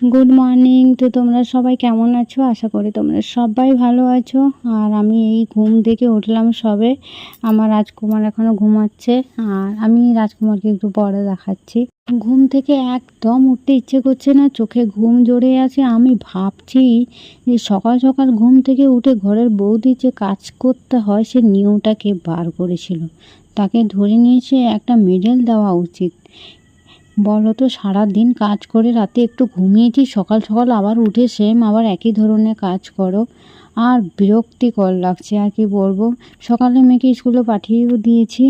Good morning তো তোমরা সবাই কেমন আছো? আশা করি তোমরা সবাই ভালো আছো। আর আমি এই ঘুম থেকে উঠলাম সবে। আমার রাজকুমার এখনও ঘুমাচ্ছে। আর আমি রাজকুমারকে একটু পরে দেখাচ্ছি। ঘুম থেকে একদম উঠতে ইচ্ছে করছে না। চোখে ঘুম জড়ে আছে। আমি ভাবছি যে সকাল সকাল ঘুম থেকে উঠে ঘরের বৌদি যে কাজ করতে হয়, সে নিয়মটাকে বার করেছিল। তাকে ধরে নিয়েছে একটা মেডেল দেওয়া উচিত। বলো তো, সারাদিন কাজ করে রাতে একটু ঘুমিয়েছি, সকাল সকাল আবার উঠে সেম আবার একই ধরনের কাজ করো। আর বিরক্তিকর লাগছে, আর কি বলব? সকালে মেয়েকে স্কুলে পাঠিয়েও দিয়েছি,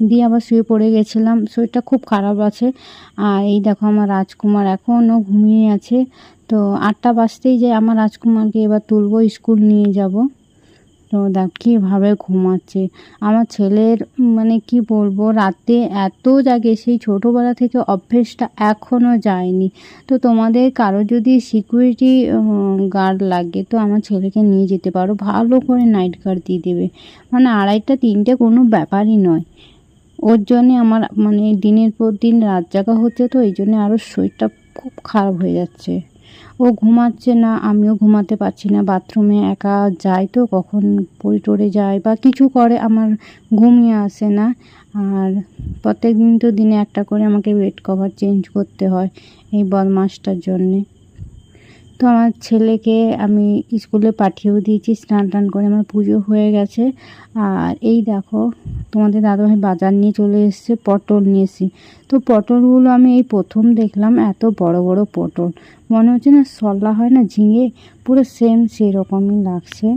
দিয়ে আবার শুয়ে পড়ে গেছিলাম। শরীরটা খুব খারাপ আছে। আর এই দেখো আমার রাজকুমার এখনও ঘুমিয়ে আছে। তো আটটা বাজতেই যে আমার রাজকুমারকে এবার তুলবো, স্কুল নিয়ে যাব। দেখ কীভাবে ঘুমাচ্ছে? আমার ছেলের মানে কি বলব, রাতে এত জাগে, সেই ছোটোবেলা থেকে অভ্যেসটা এখনও যায়নি। তো তোমাদের কারও যদি সিকিউরিটি গার্ড লাগে, তো আমার ছেলেকে নিয়ে যেতে পারো। ভালো করে নাইট গার্ড দিয়ে দেবে। মানে আড়াইটা, তিনটে কোনো ব্যাপারই নয়। ওর জন্যে আমার মানে দিনের পর দিন রাত জাগা হচ্ছে তো, এই জন্যে আরও শরীরটা খুব খারাপ হয়ে যাচ্ছে। ও ঘুমাচ্ছে না, আমিও ঘুমাতে পারছি না, বাথরুমে একা যাই তো, কখন পড়ে টরে যায় বা কিছু করে, আমার ঘুমিয়ে আসে না। আর প্রত্যেক দিন তো দিনে একটা করে আমাকে বেড কভার চেঞ্জ করতে হয় এই বদমাসটার জন্যে। তো আমার ছেলেকে আমি স্কুলে পাঠিয়েও দিয়েছি, স্নান টান করে আমার পুজো হয়ে গেছে। আর এই দেখো, তোমাদের দাদাভাই বাজার নিয়ে চলে এসেছে, পটল নিয়েছি তো পটলগুলো আমি এই প্রথম দেখলাম, এত বড় বড় পটল। মনে হচ্ছে না সল্লা হয় না, ঝিঙে পুরো সেম সেরকমই লাগছে।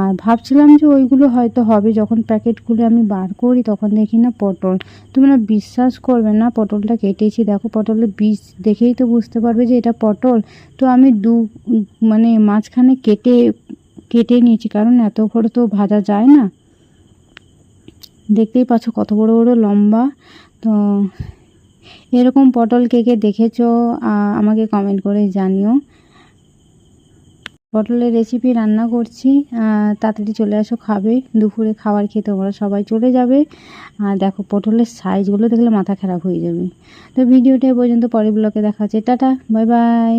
আর ভাবছিলাম যে ওইগুলো হয়তো হবে, যখন প্যাকেটগুলো আমি বার করি তখন দেখি না পটল। তোমরা বিশ্বাস করবে না, পটলটা কেটেছি। দেখো, পটলের বীজ দেখেই তো বুঝতে পারবে যে এটা পটল। তো আমি দু মানে মাঝখানে কেটে কেটে নিয়েছি, কারণ এত বড় তো ভাজা যায় না। দেখতেই পাচ্ছ কত বড় বড় লম্বা। তো এরকম পটল কে কে দেখেছ আমাকে কমেন্ট করে জানিও। পটলের রেসিপি রান্না করছি তাড়াতাড়ি চলে আসো খাবে। দুপুরে খাবার খেতে ওরা সবাই চলে যাবে। আর দেখো পটলের সাইজগুলো দেখলে মাথা খারাপ হয়ে যাবে। তো ভিডিওটা পর্যন্ত, পরের ব্লকে দেখা হচ্ছে। Tata bye bye